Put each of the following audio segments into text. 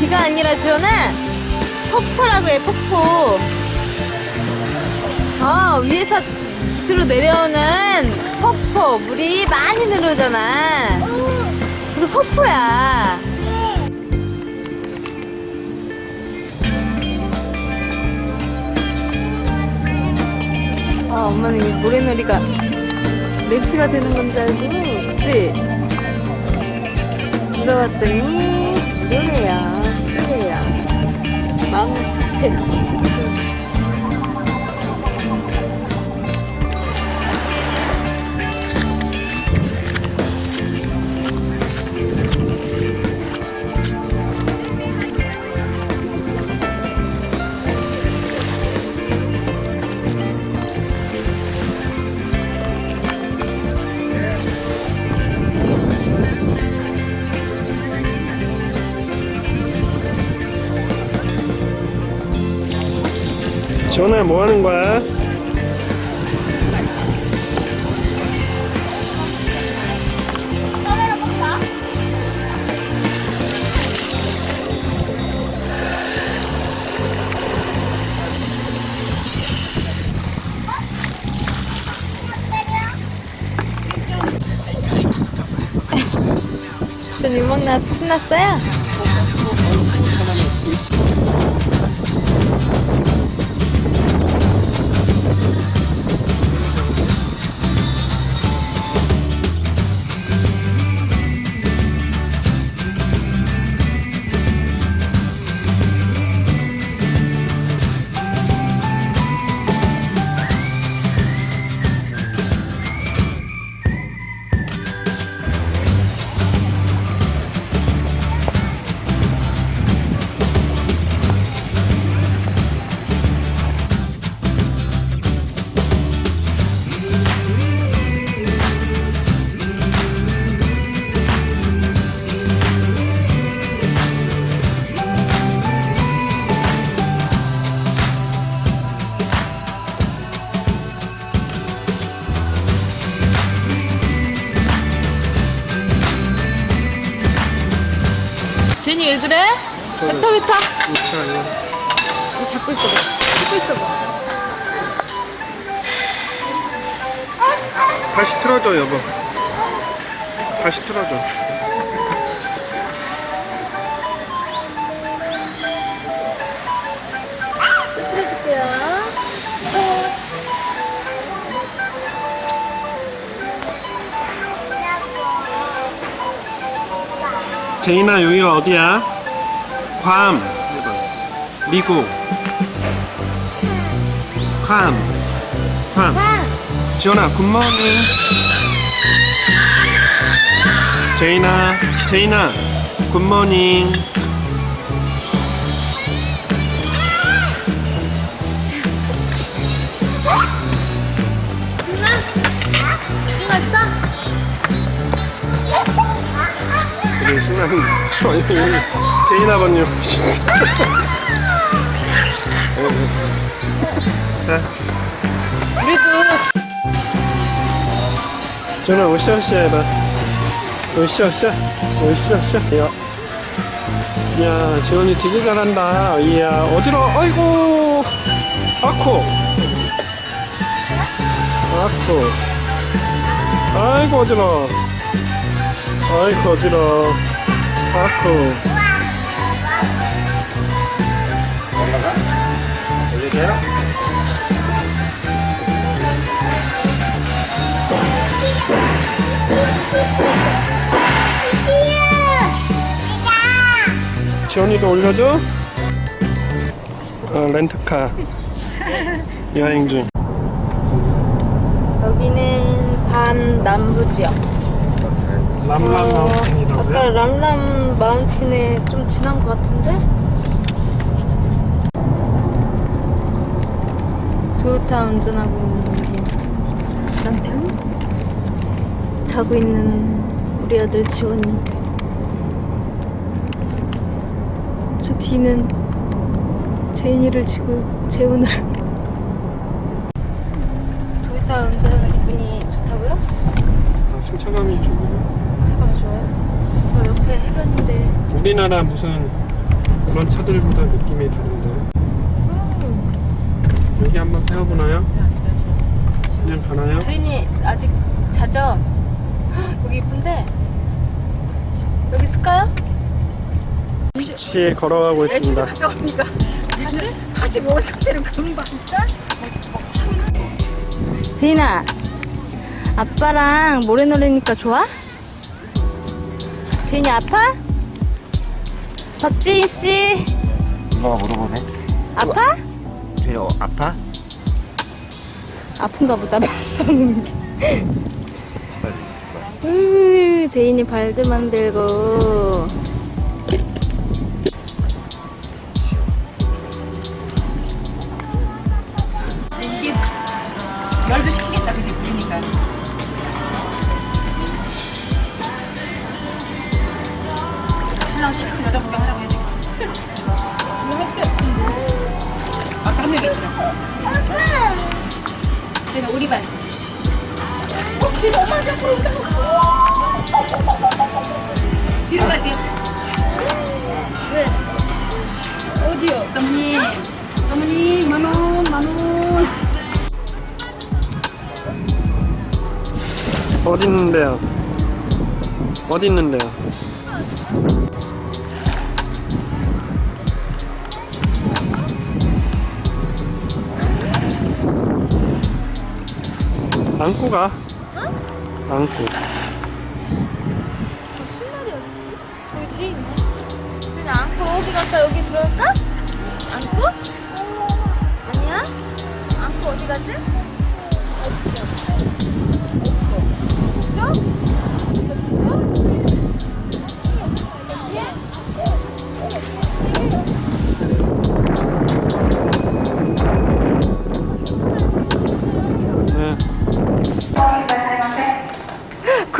비가 아니라 주연아 폭포라고 해 폭포. 어 위에서 밑으로 내려오는 폭포. 물이 많이 내려오잖아. 그래서 폭포야. 아 엄마는 이 모래놀이가 렌트가 되는 건 줄 알고 그치? 물어봤더니 무료래요 마음을 전화 뭐 하는 거야? 전 나서 신났어요? 괜히 왜 그래? 뱉어 뱉어. 이거 잡고 있어봐. 잡고 있어봐. 다시 틀어줘 여보. 다시 틀어줘 제인아 여기가 어디야? 괌. 해봐. 미국. 괌 괌 지원아 굿모닝. 제인아 제인아 굿모닝 그래 신나는 아니 제인 아버님 자 우리도 전화 으쌰으쌰 해봐. 으쌰으쌰 으쌰으쌰 야. 야 지원이 되게 잘한다. 이야 어디로? 아이고! 아코 아코 아이고 어지러 아이고 어지러 아코 올라가? 올리게요? 지원이도 올려줘? 어, 렌트카 여행 중 여기는 괌 남부 지역 람람 마운틴이라고요? 아까 람람 마운틴에 좀 지난 것 같은데? 토요타 운전하고 있는 우리 남편? 자고 있는 우리 아들 지원이 저 뒤는 제인이를 지고 재훈을 토요타 운전하는 기분이 좋다고요? 아, 승차감이 좋고요 잠깐만 좋아요. 저 옆에 해변인데. 우리나라 무슨 그런 차들보다 느낌이 다른데 음. 여기 한번 세워보나요? 그냥 가나요? 주인이 아직 자죠? 헉, 여기 이쁜데? 여기 있을까요? 비치에 걸어가고 있습니다 다시? 다시 먹은 상태로 금방. 제인아, 아빠랑 모래 놀이니까 좋아? 제인이 아파? 박지인 씨, 엄마가 물어보네. 아파? 제일 아파? 아픈가 보다 말하는 게. 으, 제인이 발도 만들고. 신랑 싫고 여자 구경 하라고 해야 돼. 아까 한 명이 있더라. 쟤는. 어, 뒤에 엄마한테 보인다. 뒤로 갈게. 어디요? 어머님, 어머님, 만 원, 만 원. 어디 있는데요? 어디 있는데요? 안고 가. 안고. 신발이 어딨지? 여기 뒤에 있네. 준이 안고 어디 갈까? 여기 들어갈까? 안고? 아니야? 안고 어디 가지?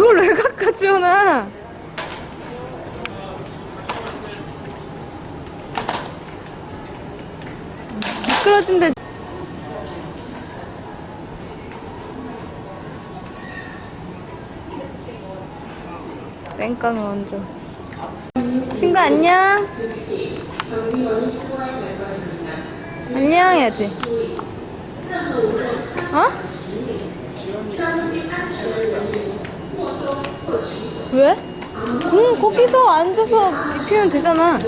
그걸 왜 갖다 지원아? 미끄러진데. 땡깡 먼저. 친구 안녕. 안녕 해야지. 어? 왜? 응, 거기서 앉아서 입히면 되잖아.